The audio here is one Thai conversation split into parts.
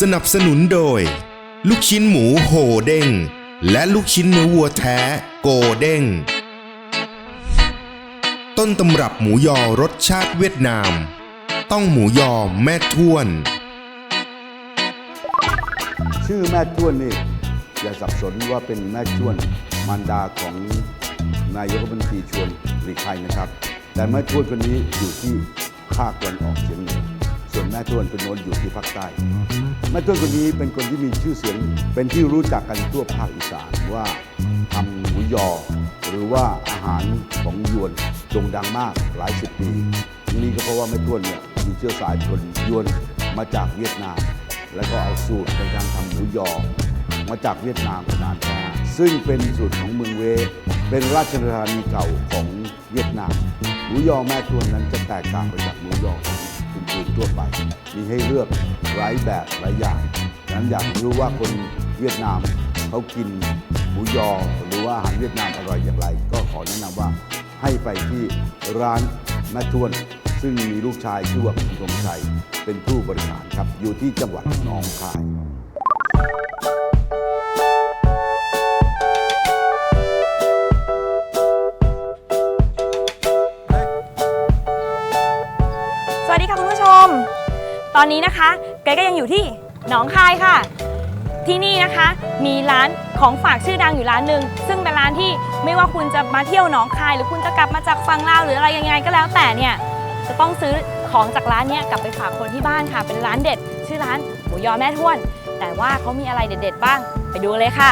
สนับสนุนโดย ลูกชิ้นหมูโหเด้ง และลูกชิ้นเนื้อวัวแท้โกเด้ง ต้นตำรับหมูยอรสชาติเวียดนาม ต้องหมูยอแม่ท้วน ชื่อแม่จ้วนนี่อย่าสับสนว่าเป็นแม่จ้วนมารดาของนายกรัฐมนตรีชวนหลีกภัยนะครับ แต่แม่จ้วนคนนี้อยู่ที่ภาคตะวันออกเฉียงเหนือส่วนแม่จ้วนคนโน้นอยู่ที่ภาคใต้ แม่จ้วนคนนี้เป็นคนที่มีชื่อเสียง เป็นที่รู้จักกันทั่วภาคอีสานว่าทำหมูยอ หรือว่าอาหารของยวนโด่งดังมากหลายสิบปีนี่ก็เพราะว่าแม่จ้วนเนี่ยมีเชื้อสายชนยวนมาจากเวียดนาม แล้วก็เอาสูตรในการทำหมูยอ มาจากเวียดนามนานแท้ซึ่งเป็นสูตรของเมืองเว เป็นราชธานีเก่าของเวียดนามหมูยอแม่ทวนนั้นจะแตกต่างไปจากหมูยอของ อื่นทั่วไป มีให้เลือกหลายแบบหลายอย่างดังนั้นอยากรู้ว่าคนเวียดนามเขากินหมูยอหรือว่าอาหารเวียดนามอร่อยอย่างไร ก็ขอแนะนำว่าให้ไปที่ร้านแม่ทวน ซึ่งมีลูกชายชื่อว่าคุณธงชัยเป็นผู้บริหารครับอยู่ที่จังหวัดหนองคาย อนนี้นะคะเกรก็ยังอยู่ที่หนองคายค่ะ ที่นี่นะคะมีร้านของฝากชื่อดังอยู่ร้านหนึ่งซึ่งเป็นร้านที่ไม่ว่าคุณจะมาเที่ยวหนองคาย หรือคุณจะกลับมาจากฟังลาวหรืออะไรยังไงก็แล้วแต่เนี่ยจะต้องซื้อของจากร้านเนี้ยกลับไปฝากคนที่บ้านค่ะ เป็นร้านเด็ด ชื่อร้านหมูยอแม่ท้วน แต่ว่าเขามีอะไรเด็ดๆบ้าง ไปดูเลยค่ะ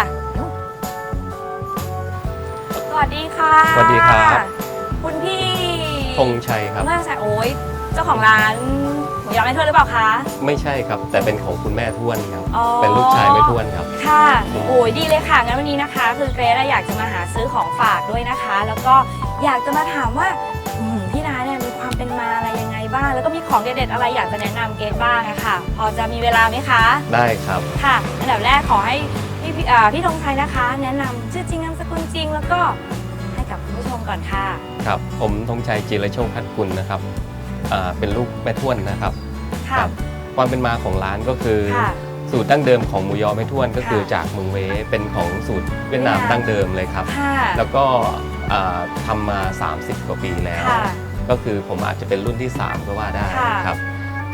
สวัสดีค่ะสวัสดีครับ คุณพี่ธงชัยครับเมื่อใช่โอ้ยเจ้าของร้าน หมูยอแม่ท้วนหรือเปล่าคะ ไม่ใช่ครับ แต่เป็นของคุณแม่ท้วนครับ อ๋อ เป็นลูกชายแม่ท้วนครับ ค่ะโอ้ยดีเลยค่ะ งั้นวันนี้นะคะ คือเกรซอะอยากจะมาหาซื้อของฝากด้วยนะคะ แล้วก็อยากจะมาถามว่าอืมที่ร้านเนี่ยมีความเป็นมาอะไรยังไงบ้าง แล้วก็มีของเด็ดๆอะไรอยากจะแนะนำเกรซบ้างอะค่ะ พอจะมีเวลาไหมคะ ได้ครับ ค่ะ อันดับแรกขอให้พี่พี่อ่าพี่ธงชัยนะคะ แนะนำชื่อจริงนามสกุลจริง แล้วก็ให้กับคุณผู้ชมก่อนค่ะ ครับ ผมธงชัยจิรโชคพัฒกุลนะครับ อ่าเป็นลูกแม่ท้วนนะครับค่ะ ครับความเป็นมาของร้านก็คือ ค่ะสูตรดั้งเดิมของหมูยอแม่ท้วนก็คือค่ะจากเมืองเวเป็นของสูตรเวียดนามเวียดนาม ดั้งเดิมเลยครับ ค่ะ แล้วก็อ่าทำมา 30 กว่าปีแล้ว ค่ะ ก็คือผมอาจจะเป็นรุ่นที่ 3 ก็ว่าได้ค่ะครับ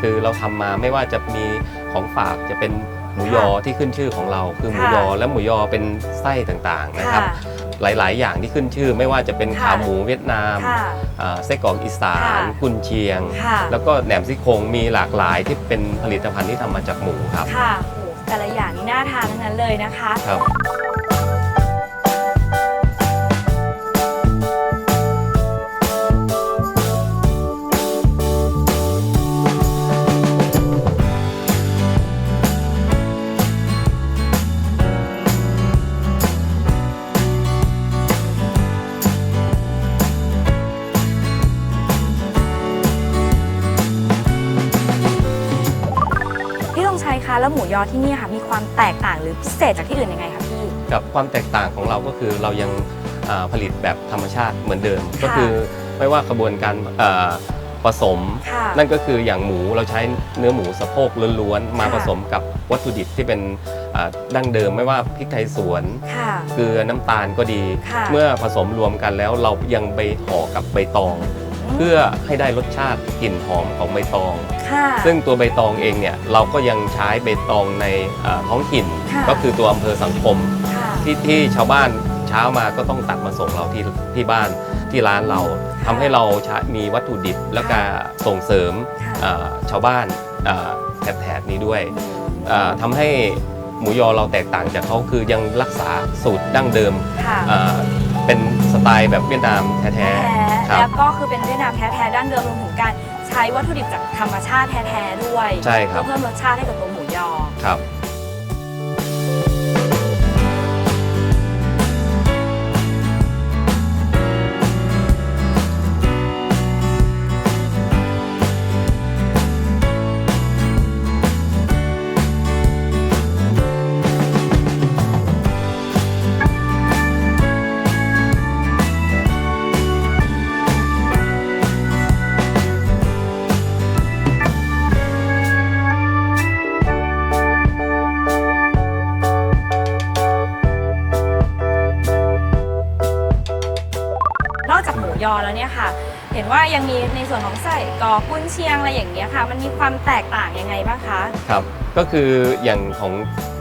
คือเราทำมาไม่ว่าจะมีของฝากจะเป็นหมูยอที่ขึ้นชื่อของเรา คือหมูค่ะยอและหมูยอเป็นไส้ต่างๆนะครับ ค่ะ หลาย ๆ อย่างที่ขึ้นชื่อ ไม่ว่าจะเป็นค่ะขาหมูเวียดนามค่ะอ่าไส้กรอกอีสานค่ะกุนเชียงค่ะแล้วก็แหนมซี่โครงมีหลากหลายที่เป็นผลิตภัณฑ์ที่ทำมาจากหมูครับค่ะโอ้โหแต่ละอย่างนี่น่าทานทั้งนั้นเลยนะคะครับ แล้วหมูยอที่นี่ค่ะมีความแตกต่างหรือพิเศษจากที่อื่นยังไงคะพี่ กับความแตกต่างของเราก็คือเรายังอ่าผลิตแบบธรรมชาติเหมือนเดิม ก็คือไม่ว่ากระบวนการอ่าผสมค่ะนั่นก็คืออย่างหมูเราใช้เนื้อหมูสะโพกล้วนๆมาค่ะผสมกับวัตถุดิบที่เป็นอ่าดั้งเดิมไม่ว่าพริกไทยสวนค่ะเกลือน้ำตาลก็ดีค่ะเมื่อผสมรวมกันแล้วเรายังไปห่อกับใบตอง เพื่อให้ได้รสชาติกลิ่นหอมของใบตอง ค่ะซึ่งตัวใบตองเองเนี่ยเราก็ยังใช้ใบตองในเอ่อท้องถิ่น ค่ะ ก็คือตัวอำเภอสังคม ค่ะ ที่ที่ชาวบ้านเช้ามาก็ต้องตัดมาส่งเราที่ที่บ้านที่ร้านเราค่ะทำให้เราใช้มีวัตถุดิบและการส่งเสริมค่ะ เอ่อชาวบ้านเอ่อแถบๆนี้ด้วยเอ่อทำให้หมูยอเราแตกต่างจากเขาคือยังรักษาสูตรดั้งเดิมค่ะ เอ่อ เป็นสไตล์แบบเวียดนามแท้แท้ๆครัแล้บวก็คือเป็นเวียดนามแท้ๆดั้งเดิมรวมถึงการใช้วัตถุดิบจากธรรมชาติแท้ๆด้วยใช่ครับ เพื่อเพิ่มรสชาติให้กับตัวหมูยอ ครับ ยอแล้วเนี่ยค่ะ เห็นว่ายังมีในส่วนของไส้กรอกกุนเชียงอะไรอย่างเงี้ยค่ะ มันมีความแตกต่างยังไงบ้างคะ ครับ ก็คืออย่างของ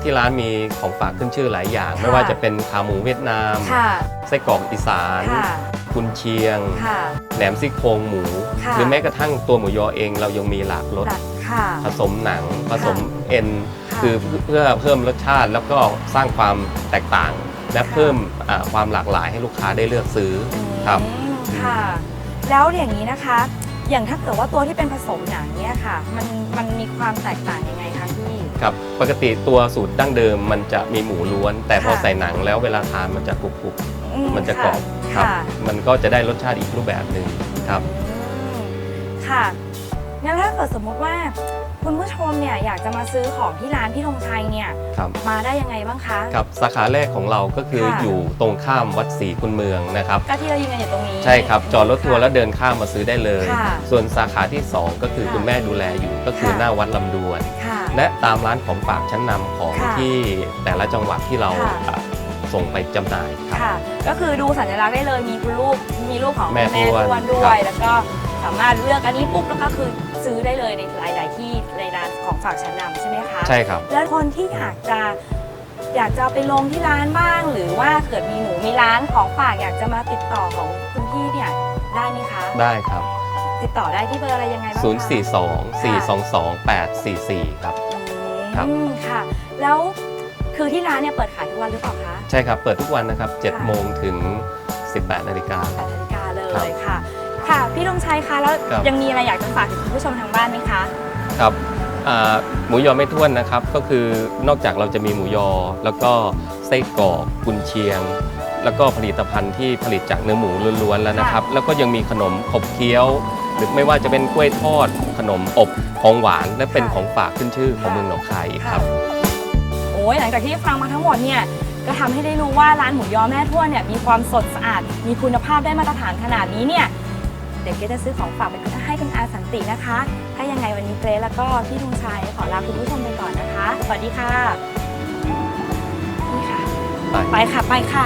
ที่ร้านมีของฝากขึ้นชื่อหลายอย่างค่ะไม่ว่าจะเป็นขาหมูเวียดนามค่ะไส้กรอกอีสานค่ะกุนเชียงค่ะแหนมซี่โครงหมูค่ะหรือแม้กระทั่งตัวหมูยอเองเรายังมีหลากรสหลักค่ะผสมหนังผสมเอ็นค่ะคือเพื่อเพิ่มรสชาติแล้วก็สร้างความแตกต่าง และค่ะเพิ่มอ่าความหลากหลายให้ลูกค้าได้เลือกซื้อครับอืม ค่ะ แล้วอย่างนี้นะคะ อย่างถ้าเกิดว่าตัวที่เป็นผสมหนังเนี่ยค่ะ มันมันมีความแตกต่างยังไงคะพี่ ครับปกติตัวสูตรดั้งเดิมมันจะมีหมูล้วน แต่พอค่ะ ใส่หนังแล้วเวลาทานมันจะกรุบกรุบ อืมันจะกรอบครัค่ะมันก็จะได้รสชาติอีกรูปแบบหนึ่งครับ อืมค่ะ งั้นถ้าเกิดสมมุติว่าคุณผู้ชมเนี่ยอยากจะมาซื้อของที่ร้านพี่ธงชัยเนี่ยครับ มาได้ยังไงบ้างคะ ครับสาขาแรกของเราก็คือค่ะ อยู่ตรงข้ามวัดศรีคุณเมืองนะครับ ก็ที่เรายืนกันอยู่ตรงนี้ ใช่ครับ จอดรถทัวร์แล้วค่ะเดินข้ามมาซื้อได้เลย ค่ะส่วนสาขาที่ 2 ก็คือค่ะคุณแม่ดูแลอยู่ก็คือค่ะ หน้าวัดลำดวน ค่ะ และตามร้านของฝากชั้นนำของค่ะที่แต่ละจังหวัดที่เราค่ะ อะส่งไปจำหน่ายครับ ค่ะ ก็คือดูสัญลักษณ์ได้เลยมีคุณรูปมีรูปของแม่แม่ทวนทวนด้วครัย บ แล้วก็สามารถเลือกอันนี้ปุ๊บแล้วก็คือ ซื้อได้เลยในหลาย ๆ ที่ในร้านของฝากชั้นนำใช่ไหมคะใช่ครับ แล้วคนที่อยากจะอยากจะไปลงที่ร้านบ้าง หรือว่าเกิดมีหนูมีร้านของฝากอยากจะมาติดต่อของคุณพี่เนี่ยได้ไหมคะ ได้ครับ ติดต่อได้ที่เบอร์อะไรยังไงบ้างคะ 042 422 844 ครับ ครับ อืมค่ะ แล้วคือที่ร้านเนี่ยเปิดขายทุกวันหรือเปล่าคะใช่ครับ เปิดทุกวันนะครับค่ะ7โมงถึง 18นาฬิกา แปดนาฬิกาเลครับยค่ะ ค่ะ พี่ธงชัยคะแล้วครับ ยังมีอะไรอยากจะฝากถึงคุณผู้ชมทางบ้านไหมคะครับอ่าหมูยอไม่ท้วนนะครับ ก็คือนอกจากเราจะมีหมูยอ แล้วก็ไส้กรอกกุนเชียง แล้วก็ผลิตภัณฑ์ที่ผลิตจากเนื้อหมูล้วนๆแล้วนะครับ แล้วก็ยังมีขนมขบเคี้ยว หรือไม่ว่าจะเป็นกล้วยทอด ขนมอบของหวานและเป็นค่ะของฝากขึ้นชื่อของเมืองหนองคายอีกครับ โอ้ยหลังจากที่ฟังมาทั้งหมดเนี่ยก็ทำให้ได้รู้ว่าร้านหมูยอแม่ทวนเนี่ยมีความสดสะอาดมีคุณภาพได้มาตรฐานขนาดนี้เนี่ย เดี๋ยวเกรซจะซื้อของฝากไปให้คุณอาสันตินะคะ ถ้ายังไงวันนี้เกรซแล้วก็พี่ธงชัยขอลาคุณผู้ชมไปก่อนนะคะ สวัสดีค่ะนี่ค่ะ ไป ไปค่ะไปค่ะ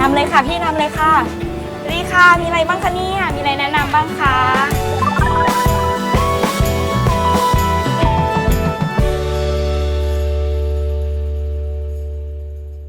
นำเลยค่ะพี่นำเลยค่ะสวัสดีค่ะมีอะไรบ้างคะเนี่ยมีอะไรแนะนำบ้างคะ